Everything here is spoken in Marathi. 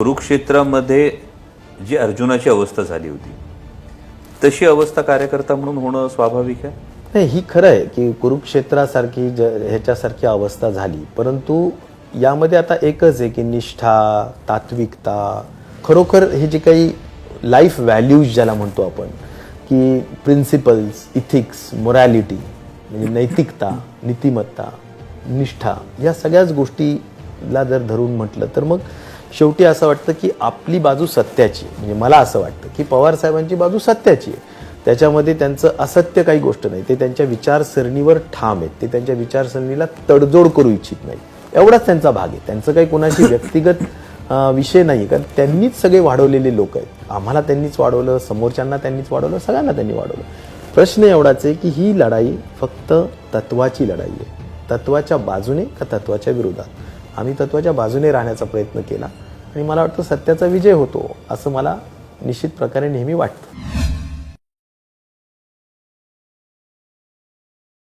कुरुक्षेत्रामध्ये जी अर्जुनाची अवस्था झाली होती तशी अवस्था कार्यकर्ता म्हणून होणं स्वाभाविक आहे? नाही ही खरं आहे की कुरुक्षेत्रासारखी ज ह्याच्यासारखी अवस्था झाली. परंतु यामध्ये आता एकच आहे की निष्ठा तात्विकता खरोखर हे जे काही लाईफ व्हॅल्यूज ज्याला म्हणतो आपण की प्रिन्सिपल्स इथिक्स मोरॅलिटी म्हणजे नैतिकता नीतिमत्ता निष्ठा या सगळ्याच गोष्टीला जर धरून म्हटलं तर मग शेवटी असं वाटतं की आपली बाजू सत्याची आहे. म्हणजे मला असं वाटतं की पवार साहेबांची बाजू सत्याची आहे. त्याच्यामध्ये त्यांचं असत्य काही गोष्ट नाही. ते त्यांच्या विचारसरणीवर ठाम आहेत. ते त्यांच्या विचारसरणीला तडजोड करू इच्छित नाही एवढाच त्यांचा भाग आहे. त्यांचं काही कोणाशी व्यक्तिगत विषय नाही कारण त्यांनीच सगळे वाढवलेले लोक आहेत. आम्हाला त्यांनीच वाढवलं समोरच्यांना त्यांनीच वाढवलं सगळ्यांना त्यांनी वाढवलं. प्रश्न एवढाच आहे की ही लढाई फक्त तत्वाची लढाई आहे. तत्वाच्या बाजूने का तत्वाच्या विरोधात? आम्ही तत्वाच्या बाजूने राहण्याचा प्रयत्न केला. आणि मला वाटतं सत्याचा विजय होतो असं मला निश्चित प्रकारे नेहमी वाटतं.